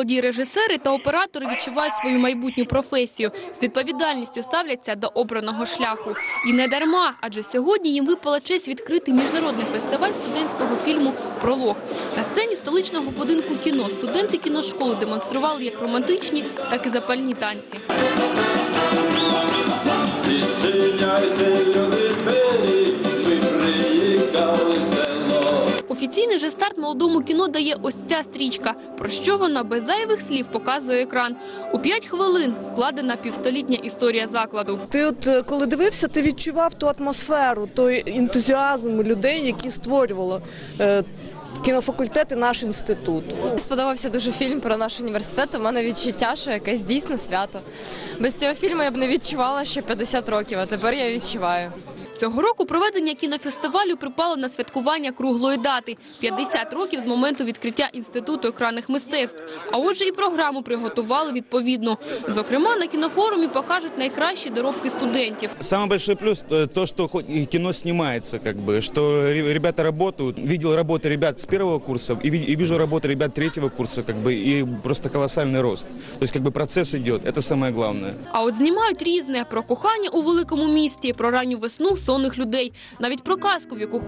студії режисери та оператори відчувають свою майбутню професію. З відповідальністю ставляться до обраного шляху. І не дарма, адже сьогодні їм випала честь відкрити міжнародний фестиваль студентського фільму Пролог. На сцені столичного будинку кіно студенти кіношколи демонстрували як романтичні, так і запальні танці. Відчиняйте, Офіційний же старт молодому кіно дає ось ця стрічка. Про що вона без зайвих слів показує екран. У п'ять хвилин вкладена півстолітня історія закладу. Ти, от е, коли дивився, ти відчував ту атмосферу, той ентузіазм людей, які створювало е, кінофакультет і наш інститут. Сподобався дуже фільм про наш університет. У мене відчуття, що якесь дійсно свято. Без цього фільму я б не відчувала, що 50 років, а тепер я відчуваю. Цього року проведення кінофестивалю припало на святкування круглої дати – 50 років з моменту відкриття Інституту екранних мистецтв. А отже, і програму приготували відповідно. Зокрема, на кінофорумі покажуть найкращі доробки студентів. Самый большой плюс э, то, что хоть и кино снимается, как бы, что ре- ребята работают. Видел работы ребят с первого курса и, ви- и вижу работы ребят третьего курса, как бы, и просто колоссальный рост. То есть, как бы, процесс идет. Это самое главное. А от знімають різне – про кохання у великому місті, про ранню весну сонних людей, навіть про казку, в яку